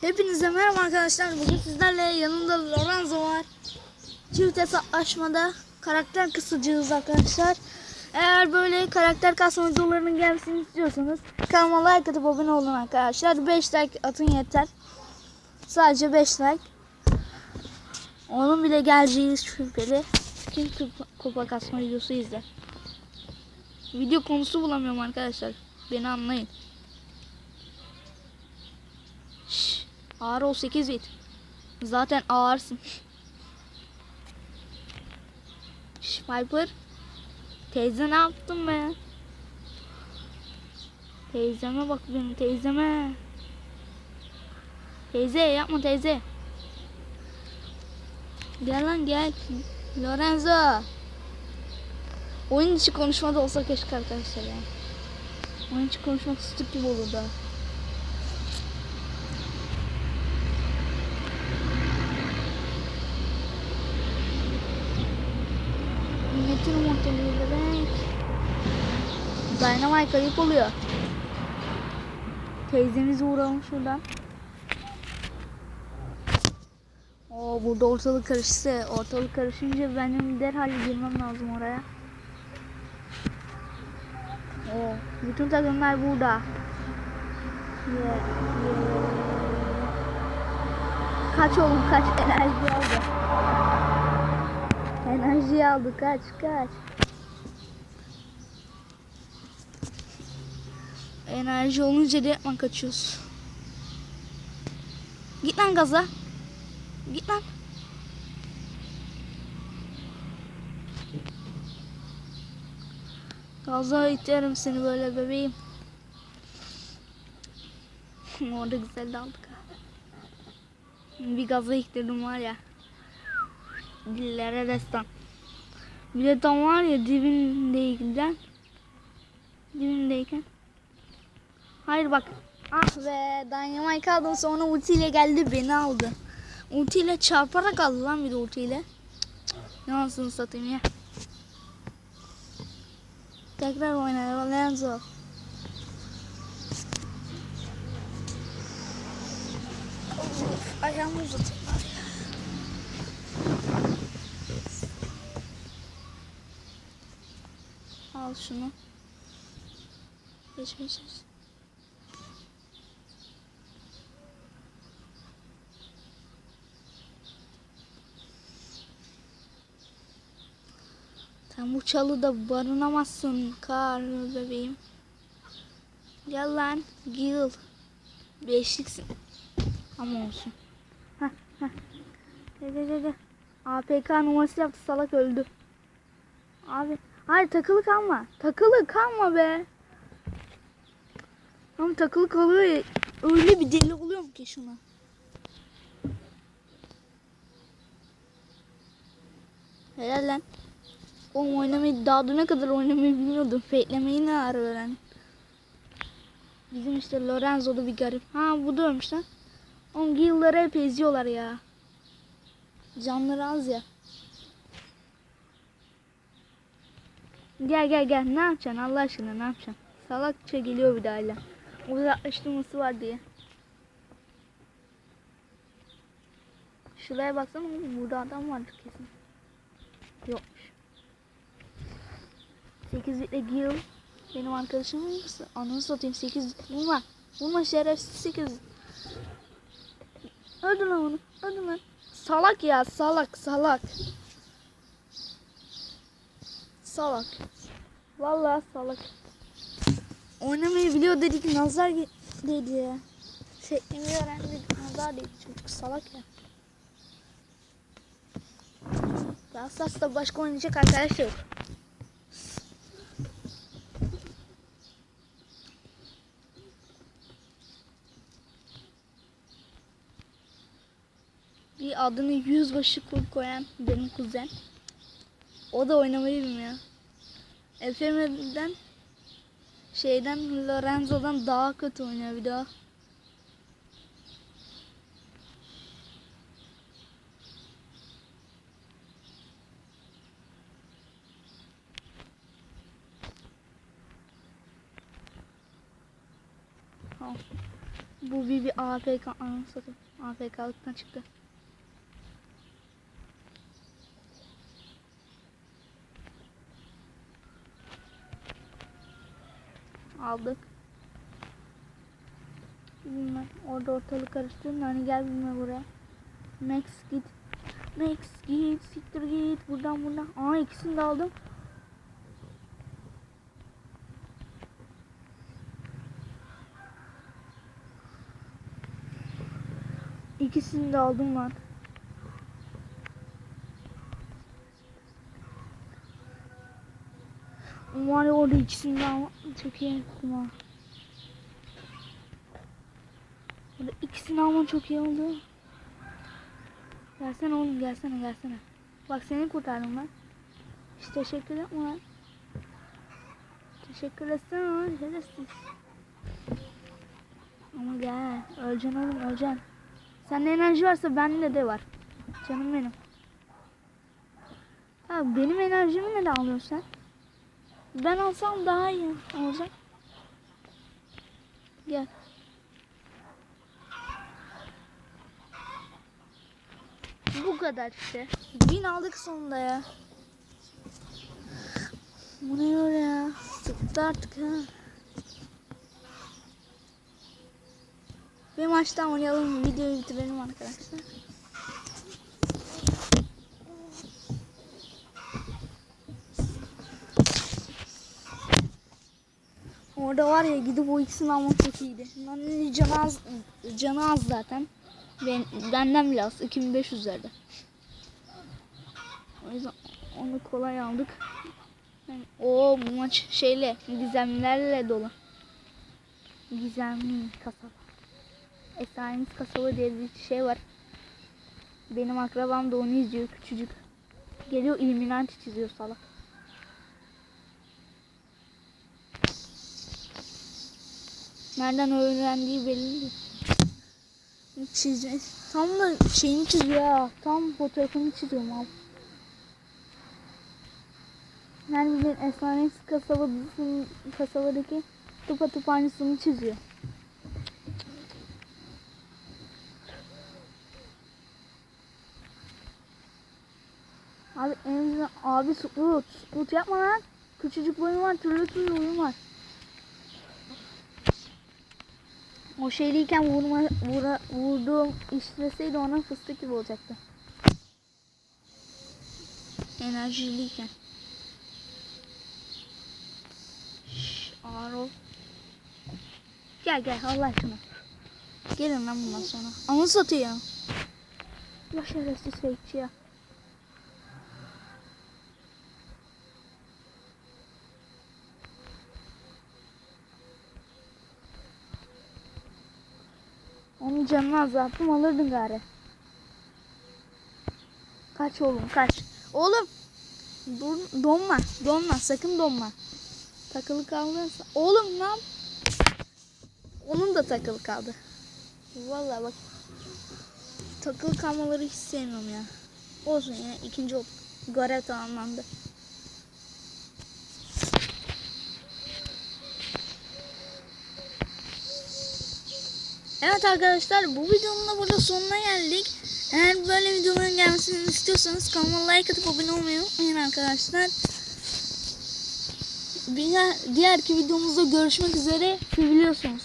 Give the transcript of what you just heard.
Hepinize merhaba arkadaşlar. Bugün sizlerle yanımda Lorenzo var. Çift hesaplaşmada karakter kısacağız arkadaşlar. Eğer böyle karakter kasma videolarının gelmesini istiyorsanız kanalıma like atıp abone olun arkadaşlar. 5 like atın yeter. Sadece 5 like. Onun bile geleceği şüpheli. Kupa, kupa kasma videosu izle. Video konusu bulamıyorum arkadaşlar. Beni anlayın. Şş, ağır ol 8 bit. Zaten ağırsın. Şş, Viper. Teyze ne yaptın be? Teyzeme bak benim teyzeme. Teyze yapma teyze. Gel lan gel. Lorenzo. Oyun içi konuşmada olsa keşke arkadaşlar ya. Oyun içi konuşmak sıkıntı gibi olurdu. Milletin ortalığı bebek. Dynamite kayıp oluyor. Teyzemiz uğramış şuradan. Oo burada ortalık karıştı. Ortalık karışınca benim derhal girmem lazım oraya. Oo bütün takımlar burada. Yeah, yeah. Kaç oğlum kaç enerji aldı. Enerji aldı kaç kaç. Enerji olunca direktman kaçıyoruz. Git lan gaza. Git lan. Gaza iterim seni böyle bebeğim. Orada güzel aldık ha. Bir gaza iktirdim var ya. Dillere destan. Bir de tam var ya dibindeyken. Dibindeyken. Hayır bak. Ah be Dynamite aldım sonra ultiyle geldi beni aldı. Ultiyle çarparak aldı lan bir de ultiyle. Yansın satayım ya. Tekrar oynayalım Lenzo. Ayağımı uzatayım şunu. Geç geç geç. Sen bu çalıda barınamazsın kar bebeğim. Gel lan Gil. Beşliksin. Ama olsun. Heh, heh. Gel gel. gel. APK numarası yaptı salak öldü. Abi hayır takılı kalma. Takılı kalma be. Ama takılı kalıyor. Öyle bir deli oluyorum ki şuna. Helal lan. Oğlum oynamayı daha düne kadar oynamayı bilmiyordum. Fake'lemeyi ne ara öğren. Bizim işte Lorenzo'da bir garip. Ha bu da ölmüş lan. Oğlum Gil'ları hep eziyorlar ya. Canları az ya. Gel gel gel ne yapacaksın Allah aşkına ne yapacaksın? Salakça geliyor bir daha hala. Uzaklaştırması var diye. Şuraya baksana oğlum, burada adam vardı kesin. Yokmuş. 8 bitle Gil. Benim arkadaşım mısın? Ananı satayım 8 Vurma. Vurma şerefsiz 8 Öldür onu. Öldür lan. Salak ya salak salak. Salak. Vallahi salak. Oynamayı biliyor dedik nazar dedi ya. Şeklimi öğrendik nazar dedi çocuk salak ya. Rastas'ta başka oynayacak arkadaş yok. Bir adını yüzbaşı koyan benim kuzen. O da oynamayı bilmiyor. Efeme'den şeyden Lorenzo'dan daha kötü oynuyor bir daha. Bu bir bir AFK anasını AFK'lıktan çıktı. Aldık. Bilmem. Orada ortalık karıştırın. Hani gel bilmem buraya. Max git. Max git. Siktir git. Buradan buradan. Aa ikisini de aldım. İkisini de aldım lan. Var ya orada ikisini de. Çok iyi yaptım ha. Orada ikisini alman çok iyi oldu. Gelsene oğlum gelsene gelsene. Bak seni kurtardım ben. Hiç teşekkür etme lan. Teşekkür etsene lan şerefsiz. Ama gel. Öleceksin oğlum öleceksin. Sende enerji varsa bende de var. Canım benim. Ha, benim enerjimi neden alıyorsun sen? Ben alsam daha iyi olacak. Gel. Bu kadar işte. Bin aldık sonunda ya. Bu ne öyle ya? Sıktı artık ha. Bir maç daha oynayalım. Videoyu bitirelim arkadaşlar. Orada var ya gidip o ikisini almak çok iyiydi. Bunların canı az, canı az zaten. Ben, benden bile az. 2500'lerde. O yüzden onu kolay aldık. Yani, o maç şeyle gizemlerle dolu. Gizemli kasaba. Efsanemiz kasaba diye bir şey var. Benim akrabam da onu izliyor küçücük. Geliyor Illuminati çiziyor salak. Nereden öğrendiği belli değil. Çizme. Tam da şeyini çiziyor ha. Tam fotoğrafını çiziyorum abi. Yani bir efsane kasaba dizisinin kasabadaki tıpa aynısını çiziyor. Abi en abi sukut. Sukut yapma lan. Küçücük boyun var. Türlü türlü oyun var. O şeyliyken vurma, vura, vurduğum işleseydi ona fıstık gibi olacaktı. Enerjiliyken. Şşş, ağır ol. Gel gel Allah aşkına. Gelin lan bundan sonra. Anı satıyor. Ya fakeçi ya. Onun canını azalttım alırdın gari. Kaç oğlum kaç. Oğlum. Dur, donma. Donma. Sakın donma. Takılı kaldıysa. Oğlum lan. Onun da takılı kaldı. Vallahi bak. Takılı kalmaları hiç sevmiyorum ya. Olsun ya. ikinci olduk. Görev tamamlandı. Evet arkadaşlar bu videonun da burada sonuna geldik. Eğer böyle videoların gelmesini istiyorsanız kanalıma like atıp abone olmayı unutmayın arkadaşlar. Diğer, diğerki videomuzda görüşmek üzere. Biliyorsunuz.